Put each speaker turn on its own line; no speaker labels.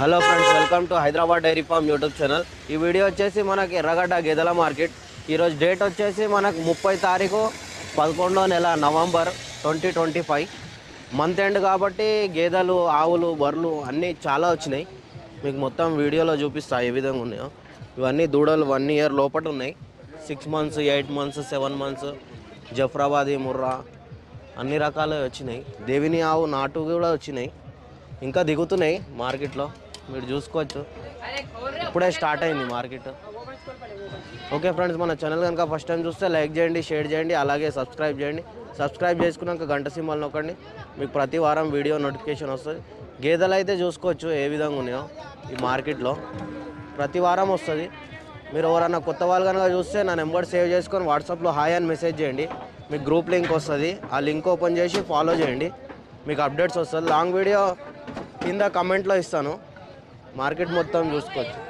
Hello friends welcome to Hyderabad dairy farm YouTube channel. ఈ video వచ్చేసి మనకి ఎర్రగడ్డ గేదెల మార్కెట్. ఈరోజు డేట్ వచ్చేసి మనకు ముప్పై తారీఖు పదకొండో నెల November twenty twenty five. Month end కాబట్టి గేదెలు ఆవులు బర్రెలు అన్నీ చాలా వచ్చినాయి. మీకు మొత్తం వీడియోలో చూపిస్తా ఏ విధంగా ఉన్నాయో. ఇవన్నీ దూడలు వన్ ఇయర్ లోపల ఉన్నాయి. Six months eight months seven months Jafrabadi Murrah అన్ని రకాలు వచ్చినాయి. దేవిని ఆవు నాటు కూడా వచ్చినాయి. ఇంకా దిగుతున్నాయి మార్కెట్లో. మీరు చూసుకోవచ్చు. ఇప్పుడే స్టార్ట్ అయింది మార్కెట్. ఓకే ఫ్రెండ్స్ మన ఛానల్ కనుక ఫస్ట్ టైం చూస్తే లైక్ చేయండి షేర్ చేయండి అలాగే సబ్స్క్రైబ్ చేయండి. సబ్స్క్రైబ్ చేసుకున్నాక గంట సింబల్ నొక్కండి. మీకు ప్రతి వారం వీడియో నోటిఫికేషన్ వస్తుంది. గేదెలు అయితే చూసుకోవచ్చు ఏ విధంగా ఉన్నాయో ఈ మార్కెట్లో. ప్రతి వారం వస్తుంది. మీరు ఎవరన్నా కొత్త వాళ్ళు కనుక చూస్తే నా నెంబర్ సేవ్ చేసుకొని వాట్సాప్లో హాయ్ అని మెసేజ్ చేయండి. మీకు గ్రూప్ లింక్ వస్తుంది. ఆ లింక్ ఓపెన్ చేసి ఫాలో చేయండి. మీకు అప్డేట్స్ వస్తుంది. లాంగ్ వీడియో కింద కమెంట్లో ఇస్తాను. మార్కెట్ మొత్తం చూసుకోవచ్చు.